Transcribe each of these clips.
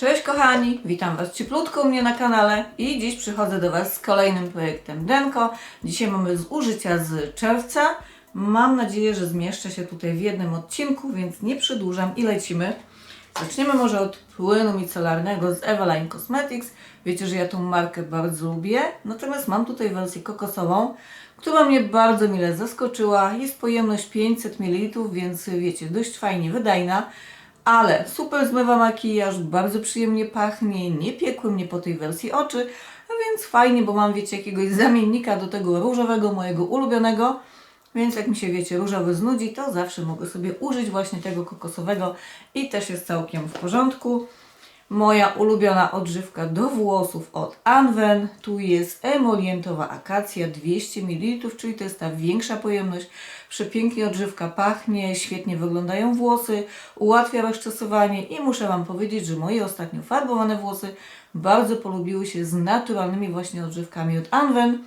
Cześć kochani, witam Was cieplutko u mnie na kanale i dziś przychodzę do Was z kolejnym projektem Denko. Dzisiaj mamy z użycia z czerwca. Mam nadzieję, że zmieszczę się tutaj w jednym odcinku, więc nie przedłużam i lecimy. Zaczniemy może od płynu micelarnego z Eveline Cosmetics. Wiecie, że ja tą markę bardzo lubię, natomiast mam tutaj wersję kokosową, która mnie bardzo mile zaskoczyła. Jest pojemność 500 ml, więc wiecie, dość fajnie wydajna. Ale super zmywa makijaż, bardzo przyjemnie pachnie, nie piekły mnie po tej wersji oczy, a więc fajnie, bo mam, wiecie, jakiegoś zamiennika do tego różowego, mojego ulubionego. Więc jak mi się, wiecie, różowy znudzi, to zawsze mogę sobie użyć właśnie tego kokosowego i też jest całkiem w porządku. Moja ulubiona odżywka do włosów od Anwen. Tu jest emolientowa akacja 200 ml, czyli to jest ta większa pojemność. Przepięknie odżywka pachnie, świetnie wyglądają włosy, ułatwia rozczasowanie i muszę Wam powiedzieć, że moje ostatnio farbowane włosy bardzo polubiły się z naturalnymi właśnie odżywkami od Anwen.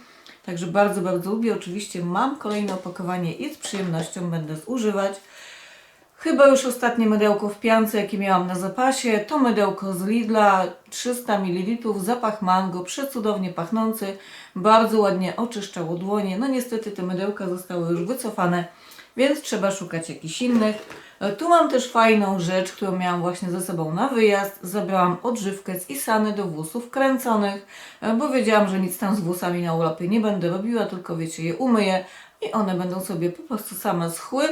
Także bardzo, bardzo lubię. Oczywiście mam kolejne opakowanie i z przyjemnością będę zużywać. Chyba już ostatnie mydełko w piance, jakie miałam na zapasie, to mydełko z Lidla, 300 ml, zapach mango, przecudownie pachnący, bardzo ładnie oczyszczało dłonie. No niestety te mydełka zostały już wycofane, więc trzeba szukać jakichś innych. E, Tu mam też fajną rzecz, którą miałam właśnie ze sobą na wyjazd. Zabrałam odżywkę z Isany do włosów kręconych, e, bo wiedziałam, że nic tam z włosami na urlopie nie będę robiła, tylko wiecie, je umyję i one będą sobie po prostu same schły.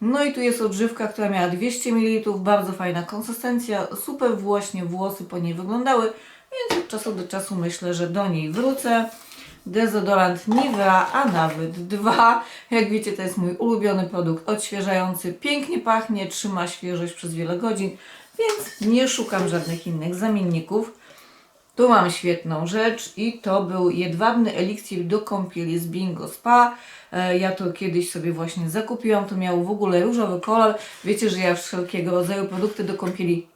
No i tu jest odżywka, która miała 200 ml, bardzo fajna konsystencja, super właśnie włosy po niej wyglądały, więc od czasu do czasu myślę, że do niej wrócę. Dezodorant Nivea, a nawet dwa. Jak wiecie, to jest mój ulubiony produkt odświeżający, pięknie pachnie, trzyma świeżość przez wiele godzin, więc nie szukam żadnych innych zamienników. Tu mam świetną rzecz i to był jedwabny eliksir do kąpieli z Bingo Spa. E, Ja to kiedyś sobie właśnie zakupiłam, to miało w ogóle różowy kolor. Wiecie, że ja wszelkiego rodzaju produkty do kąpieli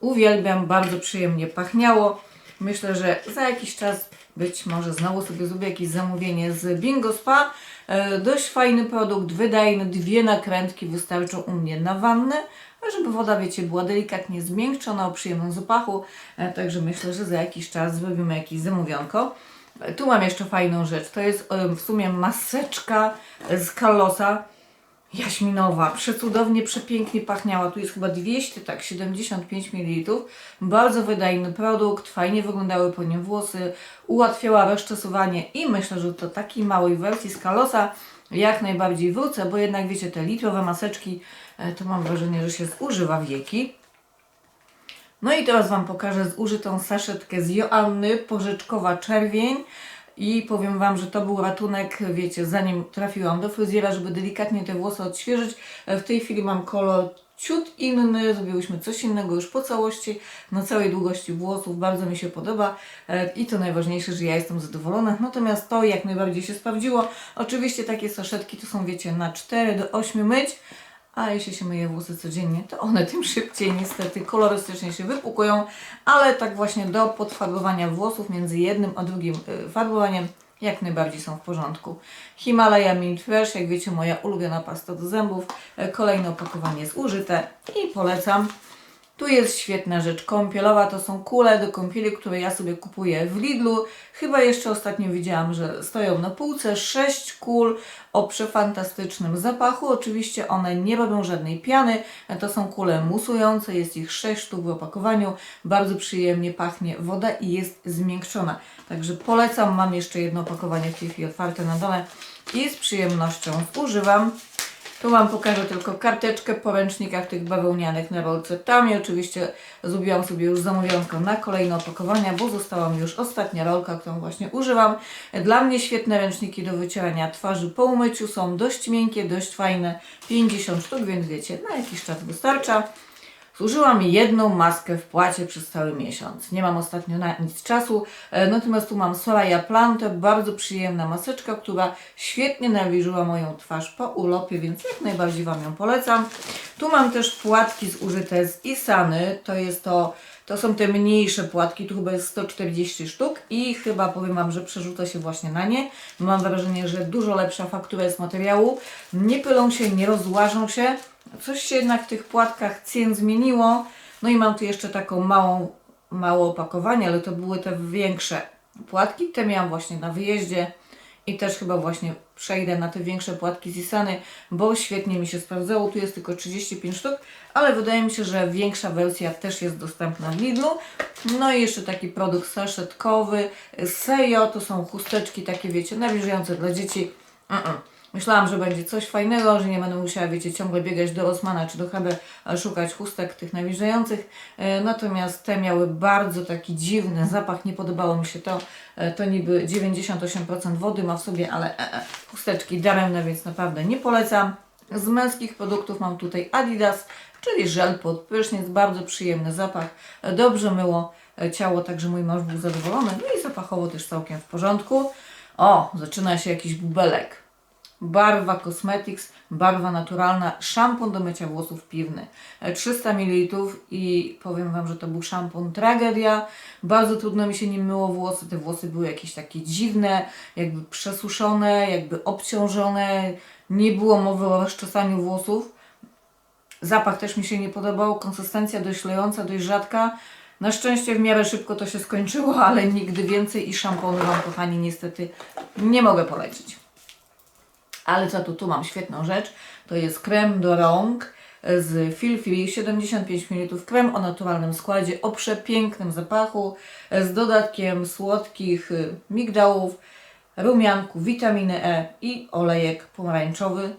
uwielbiam, bardzo przyjemnie pachniało. Myślę, że za jakiś czas być może znowu sobie zrobię jakieś zamówienie z Bingo Spa. E, Dość fajny produkt, wydajny, dwie nakrętki wystarczą u mnie na wannę, żeby woda, wiecie, była delikatnie zmiękczona o przyjemnym zapachu. E, Także myślę, że za jakiś czas zrobimy jakieś zamówionko. E, Tu mam jeszcze fajną rzecz. To jest e, w sumie maseczka z Carlosa jaśminowa, przecudownie, przepięknie pachniała. Tu jest chyba 200, tak, 75 ml. Bardzo wydajny produkt, fajnie wyglądały po nim włosy, ułatwiała rozczasowanie i myślę, że do takiej małej wersji z Kalosa jak najbardziej wrócę, bo jednak wiecie, te litrowe maseczki, to mam wrażenie, że się zużywa wieki. No i teraz Wam pokażę zużytą saszetkę z Joanny, porzeczkowa czerwień. I powiem Wam, że to był ratunek, wiecie, zanim trafiłam do fryzjera, żeby delikatnie te włosy odświeżyć. E, W tej chwili mam kolor ciut inny, zrobiłyśmy coś innego już po całości, na całej długości włosów, bardzo mi się podoba E, i to najważniejsze, że ja jestem zadowolona. Natomiast to jak najbardziej się sprawdziło. Oczywiście takie saszetki to są, wiecie, na 4 do 8 myć, a jeśli się myje włosy codziennie, to one tym szybciej niestety kolorystycznie się wypukują, ale tak właśnie do podfarbowania włosów między jednym a drugim y, farbowaniem jak najbardziej są w porządku. Himalaya Mint Fresh, jak wiecie, moja ulubiona pasta do zębów. E, Kolejne opakowanie zużyte i polecam. Tu jest świetna rzecz kąpielowa, to są kule do kąpieli, które ja sobie kupuję w Lidlu. Chyba jeszcze ostatnio widziałam, że stoją na półce. Sześć kul o przefantastycznym zapachu. Oczywiście one nie robią żadnej piany. To są kule musujące, jest ich sześć sztuk w opakowaniu. Bardzo przyjemnie pachnie woda i jest zmiękczona. Także polecam, mam jeszcze jedno opakowanie w tej chwili otwarte na dole i z przyjemnością używam. Tu Wam pokażę tylko karteczkę po ręcznikach tych bawełnianych na rolce. Tam i oczywiście zrobiłam sobie już zamówionko na kolejne opakowania, bo została mi już ostatnia rolka, którą właśnie używam. Dla mnie świetne ręczniki do wycierania twarzy po umyciu. Są dość miękkie, dość fajne. 50 sztuk, więc wiecie, na jakiś czas wystarcza. Zużyłam jedną maskę w płacie przez cały miesiąc. Nie mam ostatnio na nic czasu. E, Natomiast tu mam Soraya Plantę, bardzo przyjemna maseczka, która świetnie nawilżyła moją twarz po urlopie, więc jak najbardziej Wam ją polecam. Tu mam też płatki zużyte z Isany. To jest to, to są te mniejsze płatki, tu chyba jest 140 sztuk i chyba powiem Wam, że przerzuca się właśnie na nie. Mam wrażenie, że dużo lepsza faktura jest materiału. Nie pylą się, nie rozłażą się. Coś się jednak w tych płatkach cen zmieniło. No i mam tu jeszcze taką małą mało opakowania, ale to były te większe płatki. Te miałam właśnie na wyjeździe i też chyba właśnie przejdę na te większe płatki z Isany, bo świetnie mi się sprawdzało. Tu jest tylko 35 sztuk, ale wydaje mi się, że większa wersja też jest dostępna w Lidlu. No i jeszcze taki produkt saszetkowy. Sejo to są chusteczki takie, wiecie, nawilżające dla dzieci. Myślałam, że będzie coś fajnego, że nie będę musiała, wiecie, ciągle biegać do Osmana czy do Hebe, szukać chustek tych nawilżających. E, Natomiast te miały bardzo taki dziwny zapach, nie podobało mi się to. E, To niby 98% wody ma w sobie, ale e, e, chusteczki daremne, więc naprawdę nie polecam. Z męskich produktów mam tutaj Adidas, czyli żel pod prysznic, bardzo przyjemny zapach, e, dobrze myło ciało, także mój mąż był zadowolony, no i zapachowo też całkiem w porządku. O, zaczyna się jakiś bubelek. Barwa Cosmetics, barwa naturalna, szampon do mycia włosów piwny. E, 300 ml i powiem Wam, że to był szampon tragedia. Bardzo trudno mi się nim myło włosy. Te włosy były jakieś takie dziwne, jakby przesuszone, jakby obciążone. Nie było mowy o rozczesaniu włosów. Zapach też mi się nie podobał, konsystencja dość lejąca, dość rzadka. Na szczęście w miarę szybko to się skończyło, ale nigdy więcej i szamponu Wam, kochani, niestety nie mogę polecić. Ale co tu, tu mam świetną rzecz, to jest krem do rąk z Filfili 75 ml, krem o naturalnym składzie, o przepięknym zapachu, z dodatkiem słodkich y, migdałów, rumianku, witaminy E i olejek pomarańczowy.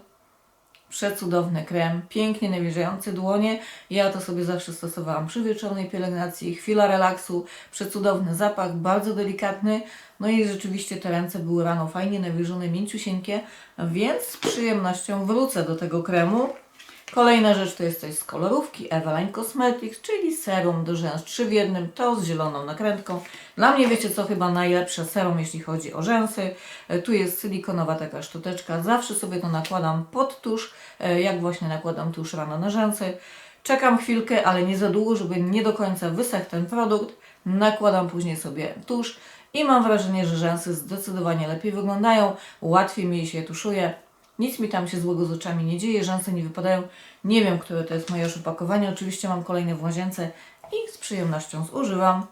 Przecudowny krem, pięknie nawilżający dłonie. Ja to sobie zawsze stosowałam przy wieczornej pielęgnacji. Chwila relaksu, przecudowny zapach, bardzo delikatny. No i rzeczywiście te ręce były rano fajnie nawilżone, mięciusieńkie, więc z przyjemnością wrócę do tego kremu. Kolejna rzecz to jest coś z kolorówki Eveline Cosmetics, czyli serum do rzęs 3 w jednym, to z zieloną nakrętką. Dla mnie wiecie co chyba najlepsze serum, jeśli chodzi o rzęsy. E, Tu jest silikonowa taka szczoteczka, zawsze sobie to nakładam pod tusz, e, jak właśnie nakładam tusz rano na rzęsy. Czekam chwilkę, ale nie za długo, żeby nie do końca wysechł ten produkt. Nakładam później sobie tusz i mam wrażenie, że rzęsy zdecydowanie lepiej wyglądają, łatwiej mi się je tuszuje. Nic mi tam się złego z oczami nie dzieje, rzęsy nie wypadają. Nie wiem, które to jest moje już opakowanie. Oczywiście mam kolejne w łazience i z przyjemnością zużywam.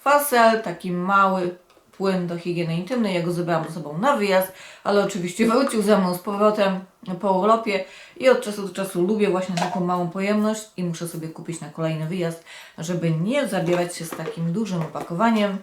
Fasel, taki mały płyn do higieny intymnej. Ja go zabrałam ze sobą na wyjazd, ale oczywiście wrócił ze mną z powrotem po urlopie i od czasu do czasu lubię właśnie taką małą pojemność i muszę sobie kupić na kolejny wyjazd, żeby nie zabierać się z takim dużym opakowaniem.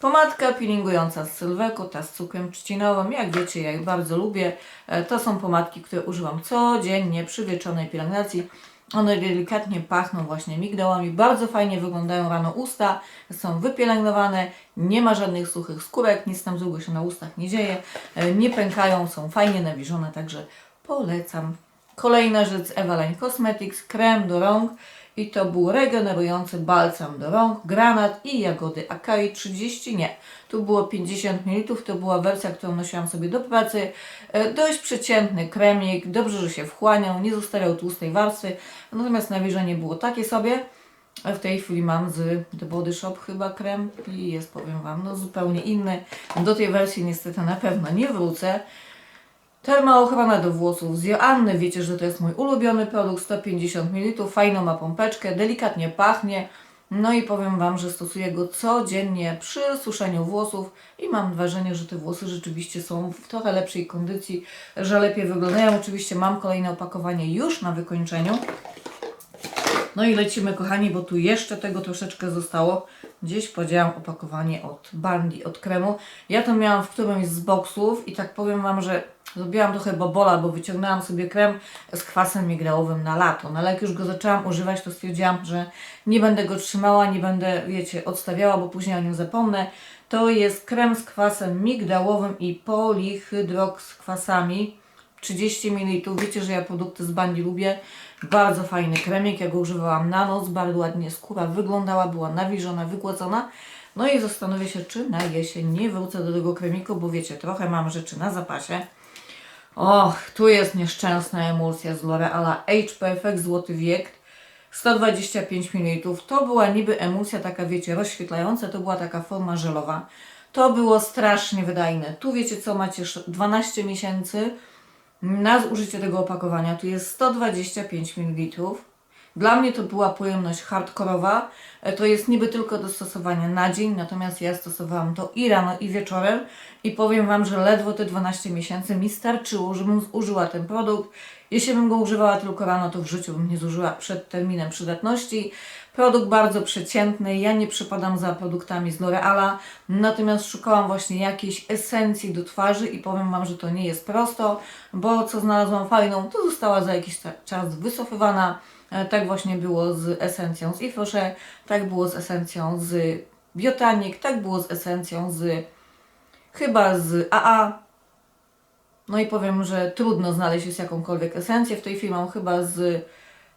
Pomadka peelingująca z Sylweku, ta z cukrem trzcinowym. Jak wiecie, ja je bardzo lubię. E, To są pomadki, które używam codziennie przy wieczornej pielęgnacji. One delikatnie pachną właśnie migdałami. Bardzo fajnie wyglądają rano usta. Są wypielęgnowane. Nie ma żadnych suchych skórek. Nic tam złego się na ustach nie dzieje. E, Nie pękają. Są fajnie nawilżone. Także polecam. Kolejna rzecz z Eveline Cosmetics. Krem do rąk. I to był regenerujący balsam do rąk, granat i jagody akai 30, nie, tu było 50 ml, to była wersja, którą nosiłam sobie do pracy. E, Dość przeciętny kremik, dobrze, że się wchłaniał, nie zostawiał tłustej warstwy, natomiast nawilżenie było takie sobie. E, W tej chwili mam z The Body Shop chyba krem i jest, powiem Wam, no zupełnie inny. Do tej wersji niestety na pewno nie wrócę. Termoochrona do włosów z Joanny. Wiecie, że to jest mój ulubiony produkt, 150 ml. Fajną ma pompeczkę, delikatnie pachnie. No i powiem Wam, że stosuję go codziennie przy suszeniu włosów i mam wrażenie, że te włosy rzeczywiście są w trochę lepszej kondycji, że lepiej wyglądają. Oczywiście mam kolejne opakowanie już na wykończeniu. No i lecimy, kochani, bo tu jeszcze tego troszeczkę zostało. Gdzieś podziałam opakowanie od Bandi, od kremu. Ja to miałam w którymś z boksów i tak powiem Wam, że zrobiłam trochę bobola, bo wyciągnęłam sobie krem z kwasem migdałowym na lato. No ale jak już go zaczęłam używać, to stwierdziłam, że nie będę go trzymała, nie będę, wiecie, odstawiała, bo później o nim zapomnę. To jest krem z kwasem migdałowym i polihydroks kwasami. 30 ml. Wiecie, że ja produkty z Bandi lubię. Bardzo fajny kremik, ja go używałam na noc, bardzo ładnie skóra wyglądała, była nawilżona, wygładzona. No i zastanowię się, czy na jesień nie wrócę do tego kremiku, bo wiecie, trochę mam rzeczy na zapasie. Och, tu jest nieszczęsna emulsja z L'Oreala Age Perfect Złoty Wiek. 125 ml. To była niby emulsja taka, wiecie, rozświetlająca, to była taka forma żelowa. To było strasznie wydajne. Tu wiecie co, macie sz- 12 miesięcy na zużycie tego opakowania. Tu jest 125 ml. Dla mnie to była pojemność hardkorowa. E, To jest niby tylko do stosowania na dzień, natomiast ja stosowałam to i rano, i wieczorem. I powiem Wam, że ledwo te 12 miesięcy mi starczyło, żebym zużyła ten produkt. Jeśli bym go używała tylko rano, to w życiu bym nie zużyła przed terminem przydatności. Produkt bardzo przeciętny. Ja nie przypadam za produktami z L'Oreala, natomiast szukałam właśnie jakiejś esencji do twarzy i powiem Wam, że to nie jest prosto, bo co znalazłam fajną, to została za jakiś czas wycofywana. E, Tak właśnie było z esencją z Ifrosze, tak było z esencją z Biotanik, tak było z esencją z chyba z AA. No i powiem, że trudno znaleźć jest jakąkolwiek esencję w tej chwili. Mam chyba z,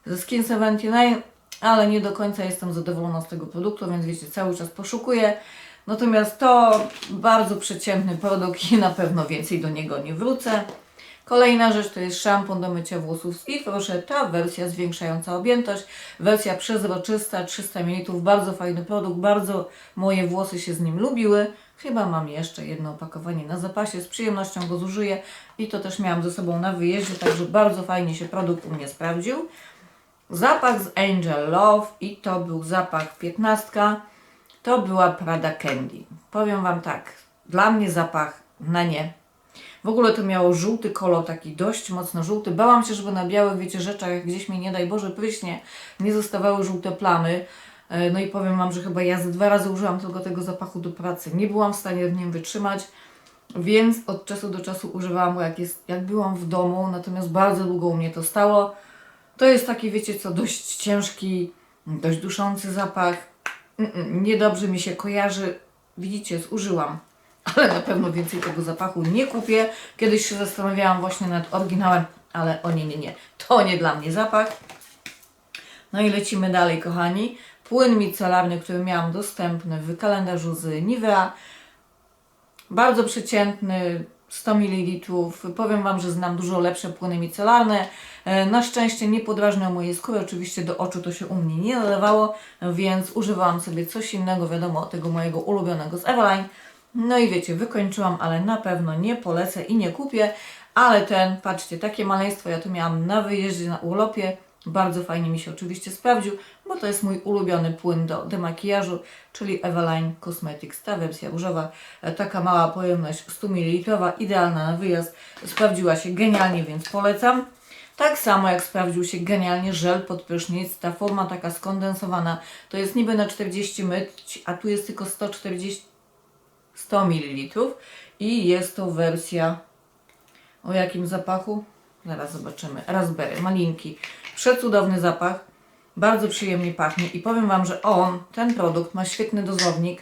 ze Skin 79, ale nie do końca jestem zadowolona z tego produktu, więc wiecie, cały czas poszukuję. Natomiast to bardzo przeciętny produkt i na pewno więcej do niego nie wrócę. Kolejna rzecz to jest szampon do mycia włosów z If. Proszę, ta wersja zwiększająca objętość, wersja przezroczysta, 300 ml, bardzo fajny produkt, bardzo moje włosy się z nim lubiły. Chyba mam jeszcze jedno opakowanie na zapasie, z przyjemnością go zużyję i to też miałam ze sobą na wyjeździe, także bardzo fajnie się produkt u mnie sprawdził. Zapach z Angel Love i to był zapach 15. To była Prada Candy. Powiem Wam tak, dla mnie zapach na nie. W ogóle to miało żółty kolor, taki dość mocno żółty. Bałam się, żeby na białych, wiecie, rzeczach gdzieś mi, nie daj Boże, pryśnie, nie zostawały żółte plamy. E, No i powiem Wam, że chyba ja ze dwa razy użyłam tylko tego zapachu do pracy. Nie byłam w stanie w nim wytrzymać, więc od czasu do czasu używałam go, jak, jest, jak byłam w domu, natomiast bardzo długo u mnie to stało. To jest taki, wiecie co, dość ciężki, dość duszący zapach. Niedobrze mi się kojarzy. Widzicie, zużyłam. Ale na pewno więcej tego zapachu nie kupię. Kiedyś się zastanawiałam właśnie nad oryginałem, ale o nie, nie, nie. To nie dla mnie zapach. No i lecimy dalej, kochani. Płyn micelarny, który miałam dostępny w kalendarzu z Nivea. Bardzo przeciętny, 100 ml. Powiem Wam, że znam dużo lepsze płyny micelarne. E, Na szczęście nie podrażniał mojej skóry. Oczywiście do oczu to się u mnie nie nalewało, więc używałam sobie coś innego, wiadomo, tego mojego ulubionego z Eveline. No i wiecie, wykończyłam, ale na pewno nie polecę i nie kupię. Ale ten, patrzcie, takie maleństwo ja to miałam na wyjeździe, na urlopie. Bardzo fajnie mi się oczywiście sprawdził, bo to jest mój ulubiony płyn do demakijażu, czyli Eveline Cosmetics, ta wersja różowa, e, taka mała pojemność 100 ml, idealna na wyjazd, sprawdziła się genialnie, więc polecam. Tak samo jak sprawdził się genialnie żel pod prysznic, ta forma taka skondensowana, to jest niby na 40 myć, a tu jest tylko 140, 100 ml i jest to wersja o jakim zapachu? Zaraz zobaczymy. Raspberry, malinki. Przecudowny zapach. Bardzo przyjemnie pachnie i powiem Wam, że on, ten produkt ma świetny dozownik.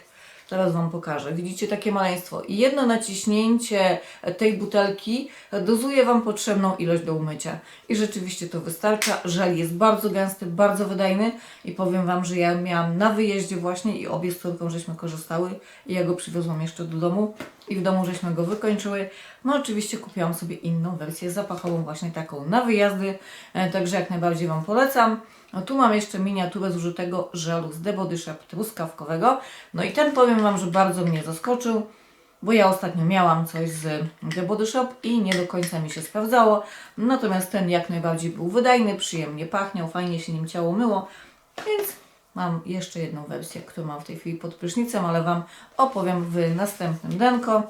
Zaraz Wam pokażę. Widzicie takie maleństwo. I jedno naciśnięcie tej butelki dozuje Wam potrzebną ilość do umycia. I rzeczywiście to wystarcza. Żel jest bardzo gęsty, bardzo wydajny i powiem Wam, że ja miałam na wyjeździe właśnie i obie z córką żeśmy korzystały i ja go przywiozłam jeszcze do domu i w domu żeśmy go wykończyły. No oczywiście kupiłam sobie inną wersję zapachową, właśnie taką na wyjazdy, e, także jak najbardziej Wam polecam. No tu mam jeszcze miniaturę zużytego żelu z The Body Shop truskawkowego. No i ten powiem Wam, że bardzo mnie zaskoczył, bo ja ostatnio miałam coś z The Body Shop i nie do końca mi się sprawdzało. Natomiast ten jak najbardziej był wydajny, przyjemnie pachniał, fajnie się nim ciało myło, więc mam jeszcze jedną wersję, którą mam w tej chwili pod prysznicem, ale Wam opowiem w następnym denko.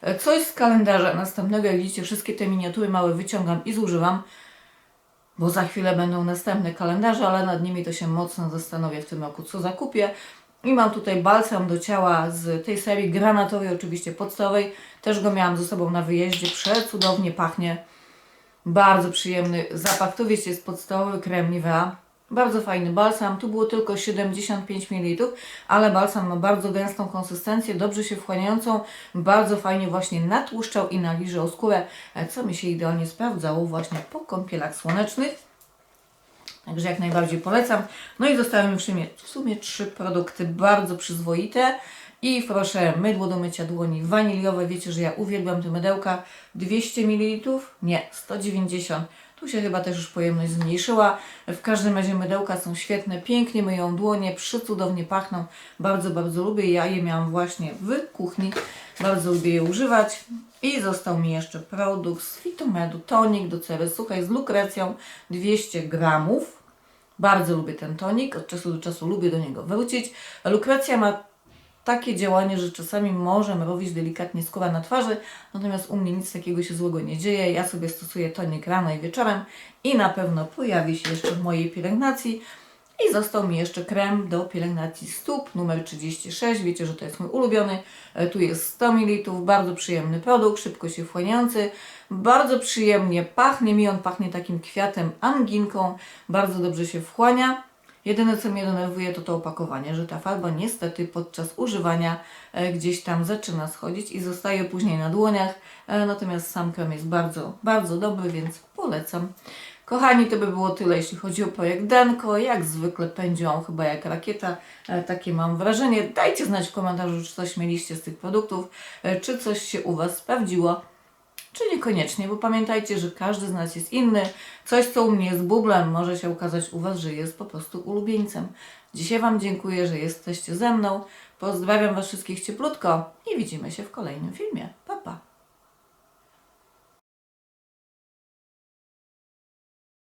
E, Coś z kalendarza następnego, jak widzicie, wszystkie te miniatury małe wyciągam i zużywam bo za chwilę będą następne kalendarze, ale nad nimi to się mocno zastanowię w tym roku, co zakupię. I mam tutaj balsam do ciała z tej serii granatowej, oczywiście podstawowej. Też go miałam ze sobą na wyjeździe, przecudownie pachnie. Bardzo przyjemny zapach. To wiecie, jest podstawowy krem Nivea. Bardzo fajny balsam. Tu było tylko 75 ml, ale balsam ma bardzo gęstą konsystencję, dobrze się wchłaniającą. Bardzo fajnie właśnie natłuszczał i naliżał skórę, e, co mi się idealnie sprawdzało właśnie po kąpielach słonecznych. Także jak najbardziej polecam. No i zostały mi w sumie, w sumie trzy produkty bardzo przyzwoite. I proszę, mydło do mycia dłoni waniliowe. Wiecie, że ja uwielbiam te mydełka. 200 ml? Nie, 190 Tu się chyba też już pojemność zmniejszyła. W każdym razie mydełka są świetne, pięknie myją dłonie, przycudownie pachną. Bardzo, bardzo lubię. Ja je miałam właśnie w kuchni. Bardzo lubię je używać. I został mi jeszcze produkt z Fitomedu, tonik do cery suchej z lukrecją 200 gramów. Bardzo lubię ten tonik, od czasu do czasu lubię do niego wrócić. Lukrecja ma takie działanie, że czasami może mrowić delikatnie skóra na twarzy, natomiast u mnie nic takiego się złego nie dzieje. Ja sobie stosuję tonik rano i wieczorem i na pewno pojawi się jeszcze w mojej pielęgnacji. I został mi jeszcze krem do pielęgnacji stóp numer 36. Wiecie, że to jest mój ulubiony. E, Tu jest 100 ml, bardzo przyjemny produkt, szybko się wchłaniający. Bardzo przyjemnie pachnie mi, on pachnie takim kwiatem anginką, bardzo dobrze się wchłania. Jedyne co mnie denerwuje to to opakowanie, że ta farba niestety podczas używania e, gdzieś tam zaczyna schodzić i zostaje później na dłoniach. E, natomiast sam krem jest bardzo, bardzo dobry, więc polecam. Kochani, to by było tyle, jeśli chodzi o projekt Denko. Jak zwykle pędzi on chyba jak rakieta, e, takie mam wrażenie. Dajcie znać w komentarzu, czy coś mieliście z tych produktów, czy coś się u Was sprawdziło. Czy niekoniecznie, bo pamiętajcie, że każdy z nas jest inny. Coś, co u mnie jest bublem, może się okazać u Was, że jest po prostu ulubieńcem. Dzisiaj Wam dziękuję, że jesteście ze mną. Pozdrawiam Was wszystkich cieplutko i widzimy się w kolejnym filmie.